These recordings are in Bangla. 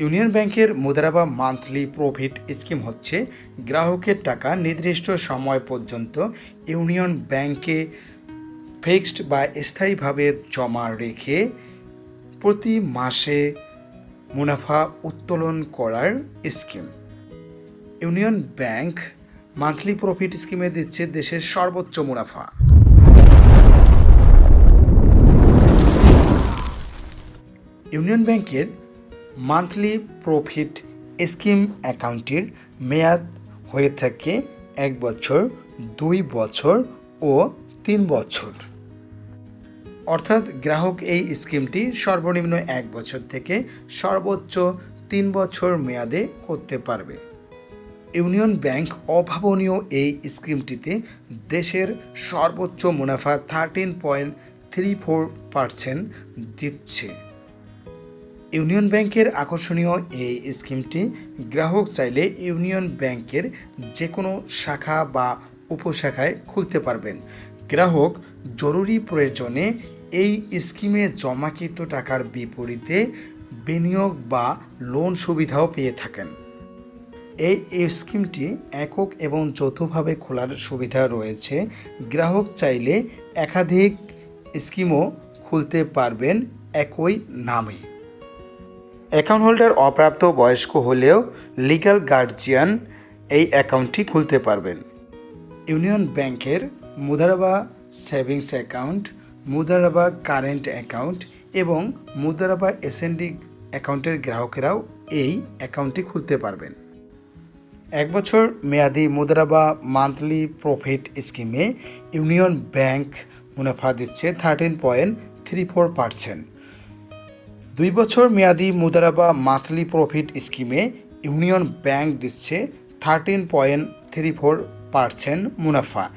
ইউনিয়ন ব্যাংকের মুদ্রাবা মান্থলি প্রফিট স্কিম হচ্ছে গ্রাহকের টাকা নির্দিষ্ট সময় পর্যন্ত ইউনিয়ন ব্যাংকে ফিক্সড বা স্থায়ীভাবে জমা রেখে প্রতি মাসে মুনাফা উত্তোলন করার scheme. Union Bank monthly profit স্কিমে দিচ্ছে দেশের সর্বোচ্চ মুনাফা। ইউনিয়ন ব্যাংকের মান্থলি প্রফিট স্কিম অ্যাকাউন্টের মেয়াদ হয়ে থাকে এক বছর, দুই বছর ও তিন বছর। অর্থাৎ গ্রাহক এই স্কিমটি সর্বনিম্ন এক বছর থেকে সর্বোচ্চ তিন বছর মেয়াদে করতে পারবে। ইউনিয়ন ব্যাংক অভাবনীয় এই স্কিমটিতে দেশের সর্বোচ্চ মুনাফা thirteen point three four percent দিচ্ছে। ইউনিয়ন ব্যাংকের আকর্ষণীয় এই স্কিমটি গ্রাহক চাইলে ইউনিয়ন ব্যাংকের যে কোনো শাখা বা উপশাখায় খুলতে পারবেন। গ্রাহক জরুরি প্রয়োজনে এই স্কিমে জমাকৃত টাকার বিপরীতে বিনিয়োগ বা লোন সুবিধাও পেয়ে থাকেন। এই স্কিমটি একক এবং যৌথভাবে খোলার সুবিধা রয়েছে। গ্রাহক চাইলে একাধিক স্কিমও খুলতে পারবেন একই নামে। অ্যাকাউন্ট হোল্ডার অপ্রাপ্ত বয়স্ক হলেও লিগ্যাল গার্জিয়ান এই অ্যাকাউন্টটি খুলতে পারবেন। ইউনিয়ন ব্যাংকের মুদারাবা সেভিংস অ্যাকাউন্ট মুদারাবা কারেন্ট অ্যাকাউন্ট এবং মুদারাবা এসএনডি অ্যাকাউন্টের গ্রাহকেরাও এই অ্যাকাউন্টটি খুলতে পারবেন। এক বছর মেয়াদি মুদ্রাবা মান্থলি প্রফিট স্কিমে ইউনিয়ন ব্যাংক মুনাফা দিচ্ছে thirteen point three four percent দুই বছর মেয়াদি মুদ্রাবা মান্থলি প্রফিট স্কিমে ইউনিয়ন ব্যাংক দিচ্ছে thirteen point three four percent মুনাফা।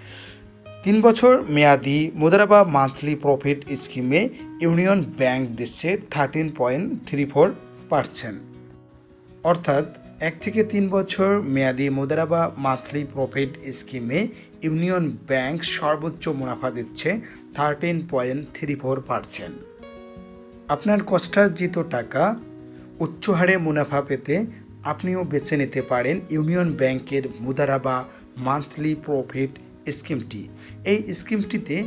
তিন বছর মেয়াদি মুদ্রাবা মান্থলি প্রফিট স্কিমে ইউনিয়ন ব্যাংক দিচ্ছে thirteen point three four percent অর্থাৎ এক থেকে তিন বছর মেয়াদি মুদ্রাবা মান্থলি প্রফিট স্কিমে ইউনিয়ন ব্যাংক সর্বোচ্চ মুনাফা দিচ্ছে thirteen point three four percent আপনার কষ্টার্জিত টাকা উচ্চ হারে মুনাফা পেতে আপনিও বেছে নিতে পারেন ইউনিয়ন ব্যাংকের মুদারাবা মান্থলি প্রফিট স্কিমটি। এই স্কিমটিতে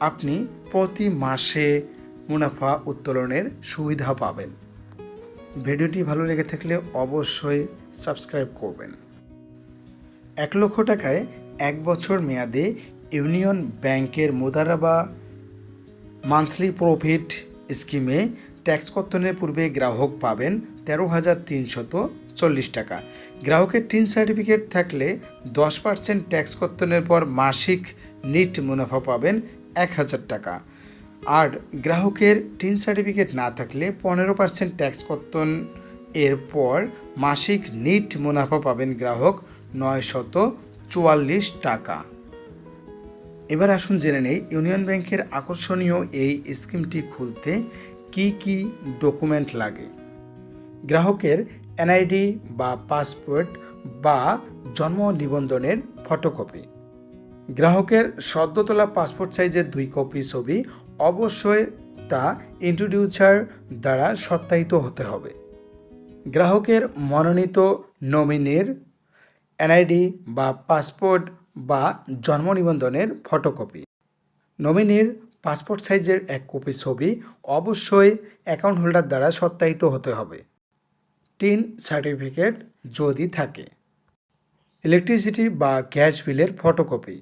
আপনি প্রতি মাসে মুনাফা উত্তোলনের সুবিধা পাবেন। ভিডিওটি ভালো লেগে থাকলে অবশ্যই সাবস্ক্রাইব করবেন। এক লক্ষ টাকায় এক বছর মেয়াদে ইউনিয়ন ব্যাংকের মুদারাবা মান্থলি প্রফিট স্কিমে ট্যাক্স কর্তনের পূর্বে গ্রাহক পাবেন তেরো হাজার তিনশত চল্লিশ টাকা। গ্রাহকের টিন সার্টিফিকেট থাকলে দশ পার্সেন্ট ট্যাক্স কর্তনের পর মাসিক নিট মুনাফা পাবেন এক হাজার টাকা। আর গ্রাহকের টিন সার্টিফিকেট না থাকলে পনেরো পার্সেন্ট ট্যাক্স কর্তন এর পর মাসিক নিট মুনাফা পাবেন গ্রাহক নয় শত চুয়াল্লিশ টাকা। এবার আসুন জেনে নেই, ইউনিয়ন ব্যাংকের আকর্ষণীয় এই স্কিমটি খুলতে কি কি ডকুমেন্ট লাগে? গ্রাহকের এনআইডি বা পাসপোর্ট বা জন্ম নিবন্ধনের ফটোকপি। গ্রাহকের সদ্য তোলা পাসপোর্ট সাইজের দুই কপি ছবি অবশ্যই তা ইন্ট্রোডিউসার দ্বারা সত্যায়িত হতে হবে। গ্রাহকের মনোনীত নমিনির এনআইডি বা পাসপোর্ট বা জন্ম নিবন্ধনের ফটোকপি। নমিনির পাসপোর্ট সাইজের এক কপি ছবি অবশ্যই অ্যাকাউন্ট হোল্ডার দ্বারা সত্যায়িত হতে হবে। টিন সার্টিফিকেট যদি থাকে। ইলেকট্রিসিটি বা গ্যাস বিলের ফটোকপি।